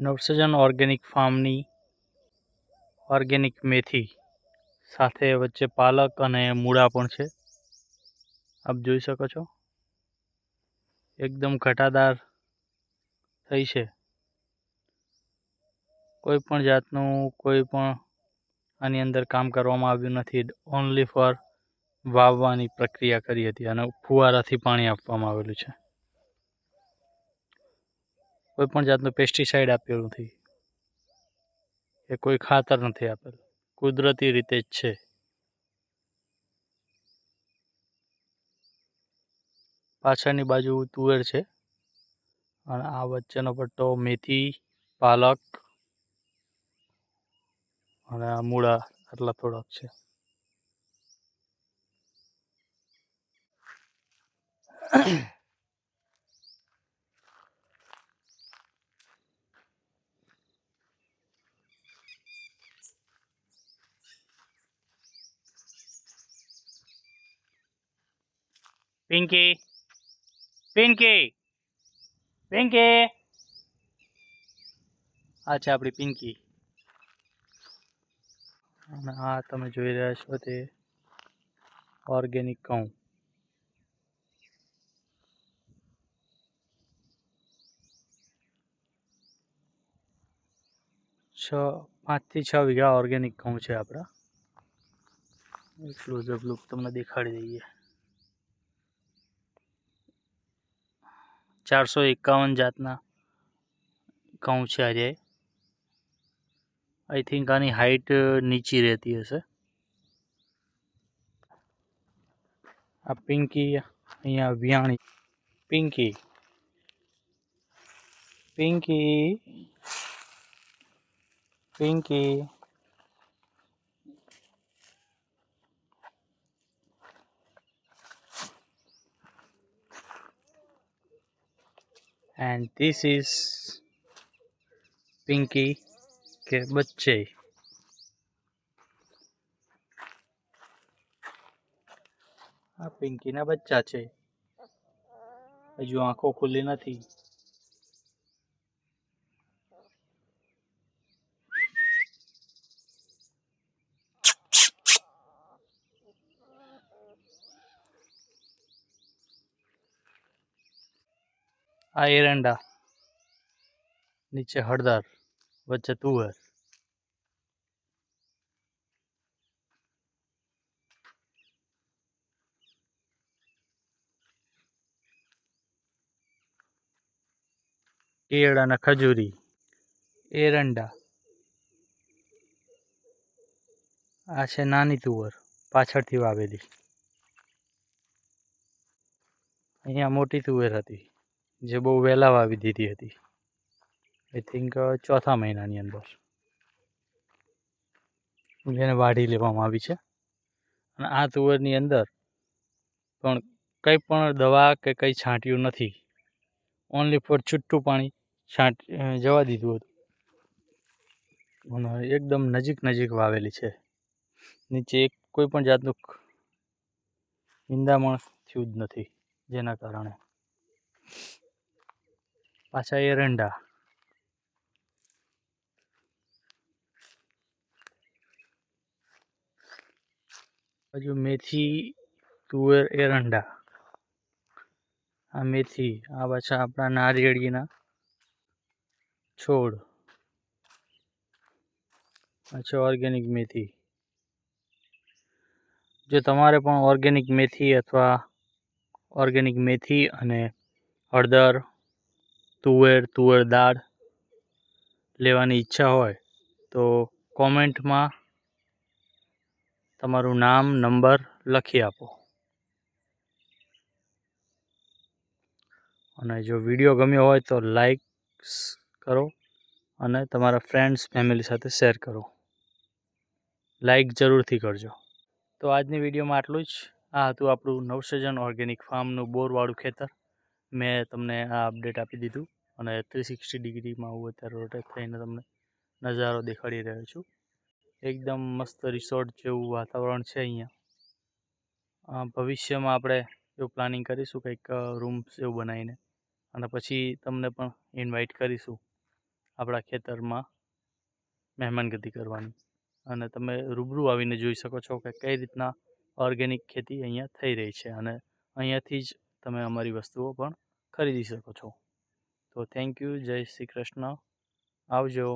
નવસર્જન organic ફાર્મની organic મેથી સાથે વચ્ચે પાલક અને મૂળા પણ છે. આપ જોઈ શકો છો. એકદમ ઘટાદાર થઈ છે. કોઈ પણ જાતનું કોઈ પણ આની અંદર કામ કરવામાં આવ્યું નથી. ઓનલી ફોર વાવવાની પ્રક્રિયા કરી હતી અને ફુવારાથી પાણી આપવામાં આવેલું છે. કોઈ પણ જાતનું પેસ્ટિસાઇડ આપ્યું નથી. એ કોઈ ખાતર નથી આપેલું. કુદરતી રીતે જ છે. પાછળની બાજુ તુવેર છે. અને આ વચ્ચેનો પટ્ટો મેથી, પાલક અને આ મૂળા આટલા થોડાક છે. પિંકી પિંકી પિંકી આ છે આપણી પિંકી અને આ તમે જોઈ રહ્યા છો તે ઓર્ગેનિક ઘઉં. છ, પાંચથી છ વીઘા ઓર્ગેનિક ઘઉં છે આપણા. ક્લોઝઅપ લુક તમને દેખાડી દઈએ. ચારસો એકાવન જાતના ઘઉં છે આજે. આઈ થિંક આની હાઈટ નીચી રહેતી હશે. આ પિંકી અહીંયા વિયાણી. Pinky. Pinky. Pinky. and this is Pinky કે બચ્ચે આ પિંકીના બચ્ચા છે હજુ આંખો ખુલ્લી નથી આ એરંડા નીચે હળદર, વચ્ચે તુવેર. કેળ અને ખજૂરી, એરંડા. આ છે નાની તુવર, પાછળથી વાવેલી. અહીંયા મોટી તુવેર હતી. જે બહુ વહેલા વાવી દીધી હતી. આઈ થિંક ચોથા મહિનાની અંદર. જેને વાઢી લેવામાં આવી છે. અને આ તુવરની અંદર પણ કંઈ પણ દવા કે કંઈ છાંટ્યું નથી. ઓનલી ફોર છૂટું પાણી છાંટ જવા દીધું હતું. અને એકદમ નજીક નજીક વાવેલી છે. નીચે એક કોઈ પણ જાતનું નિંદામણ થયું જ નથી જેના કારણે. પાછા એરંડા હજુ મેથી તુવેર એરંડા આ મેથી આ પાછા આપણા નારિયેળીના છોડ પાછા ઓર્ગેનિક મેથી જો તમારે પણ ઓર્ગેનિક મેથી અથવા ઓર્ગેનિક મેથી અને હળદર તુવેર તુવેર દાળ લેવાની ઈચ્છા હોય તો કોમેન્ટમાં તમારું નામ, નંબર લખી આપો. અને જો વીડિયો ગમ્યો હોય તો લાઈક કરો અને તમારા ફ્રેન્ડ્સ, ફેમિલી સાથે શેર કરો. લાઈક જરૂરથી કરજો. તો આજની વિડીયોમાં આટલું જ. આ હતું આપણું નવસર્જન ઓર્ગેનિક ફાર્મનું બોરવાળું ખેતર. મેં તમને આ અપડેટ આપી દીધું અને થ્રી સિક્સટી ડિગ્રીમાં હું અત્યારે રોટેટ થઈને તમને નજારો દેખાડી રહ્યો છું. એકદમ મસ્ત રિસોર્ટ જેવું વાતાવરણ છે અહીંયા. ભવિષ્યમાં આપણે એવું પ્લાનિંગ કરીશું કંઈક રૂમ્સ એવું બનાવીને. અને પછી તમને પણ ઇન્વાઇટ કરીશું આપણા ખેતરમાં મહેમાનગતિ કરવાની. અને તમે રૂબરૂ આવીને જોઈ શકો છો કે કઈ રીતના ઓર્ગેનિક ખેતી અહીંયા થઈ રહી છે. અને અહીંયાથી જ તમે અમારી વસ્તુઓ પણ ખરીદી શકો છો. તો થેન્ક યુ જય શ્રી કૃષ્ણ. આવજો.